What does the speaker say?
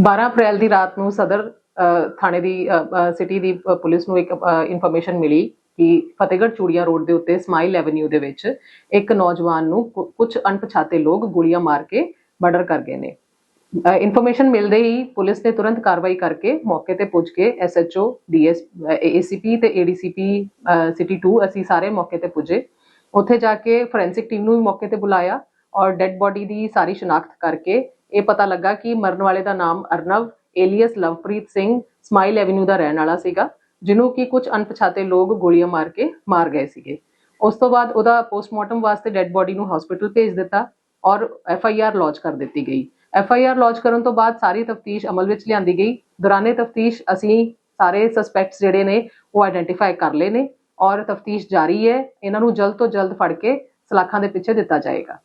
12 ਅਪ੍ਰੈਲ ਦੀ ਰਾਤ ਨੂੰ ਸਦਰ ਥਾਣੇ ਦੀ ਸਿਟੀ ਦੀ ਪੁਲਿਸ ਨੂੰ ਇੱਕ ਇਨਫੋਰਮੇਸ਼ਨ ਮਿਲੀ ਕਿ ਫਤਿਹਗੜ੍ਹ ਚੂੜੀਆਂ ਰੋਡ ਦੇ ਉੱਤੇ ਸਮਾਈਲ ਐਵਨਿਊ ਦੇ ਵਿੱਚ ਇੱਕ ਨੌਜਵਾਨ ਨੂੰ ਕੁਝ ਅਣਪਛਾਤੇ ਲੋਕ ਗੋਲੀਆਂ ਮਾਰ ਕੇ ਮਰਡਰ ਕਰ ਗਏ ਨੇ। ਇਨਫੋਰਮੇਸ਼ਨ ਮਿਲਦੇ ਹੀ ਪੁਲਿਸ ਨੇ ਤੁਰੰਤ ਕਾਰਵਾਈ ਕਰਕੇ ਮੌਕੇ ਤੇ ਪੁੱਜ ਕੇ ਐਸਐਚਓ ਡੀਐਸ ਏਸੀਪੀ ਤੇ ਏਡੀਸੀਪੀ ਸਿਟੀ 2 ਅਸੀਂ ਸਾਰੇ ਮੌਕੇ ਤੇ ਪੁੱਜੇ। ਉੱਥੇ ਜਾ ਕੇ ਫੋਰੈਂਸਿਕ ਟੀਮ ਨੂੰ ਵੀ ਮੌਕੇ ਤੇ ਬੁਲਾਇਆ ਔਰ ਡੈੱਡ ਬੋਡੀ ਦੀ ਸਾਰੀ ਸ਼ਨਾਖਤ ਕਰਕੇ ਇਹ ਪਤਾ ਲੱਗਾ ਕਿ ਮਰਨ ਵਾਲੇ ਦਾ ਨਾਮ Arnav, alias Lovepreet Singh, smile avenue ਦਾ ਰਹਿਣ ਵਾਲਾ ਸੀਗਾ, ਜਿਹਨੂੰ ਕਿ ਕੁਝ ਅਣਪਛਾਤੇ ਲੋਕ ਗੋਲੀਆਂ ਮਾਰ ਕੇ ਮਾਰ ਗਏ ਸੀਗੇ। ਉਸ ਤੋਂ ਬਾਅਦ ਉਹਦਾ ਪੋਸਟਮਾਰਟਮ ਵਾਸਤੇ ਡੈੱਡ ਬੋਡੀ ਨੂੰ ਹਸਪੀਟਲ ਭੇਜ ਦਿੱਤਾ ਔਰ ਐਫ ਆਈ ਆਰ ਲੌਂਚ ਕਰ ਦਿੱਤੀ ਗਈ। ਐਫ ਆਈ ਆਰ ਲੌਂਚ ਕਰਨ ਤੋਂ ਬਾਅਦ ਸਾਰੀ ਤਫਤੀਸ਼ ਅਮਲ ਵਿੱਚ ਲਿਆਂਦੀ ਗਈ। ਦੌਰਾਨੇ ਤਫਤੀਸ਼ ਅਸੀਂ ਸਾਰੇ ਸਸਪੈਕਟਸ ਜਿਹੜੇ ਨੇ ਉਹ ਆਇਡੈਂਟੀਫਾਈ ਕਰ ਲਏ ਨੇ ਔਰ ਤਫਤੀਸ਼ ਜਾਰੀ ਹੈ। ਇਹਨਾਂ ਨੂੰ ਜਲਦ ਤੋਂ ਜਲਦ ਫੜ ਕੇ ਸਲਾਖਾਂ ਦੇ ਪਿੱਛੇ ਦਿੱਤਾ ਜਾਏਗਾ।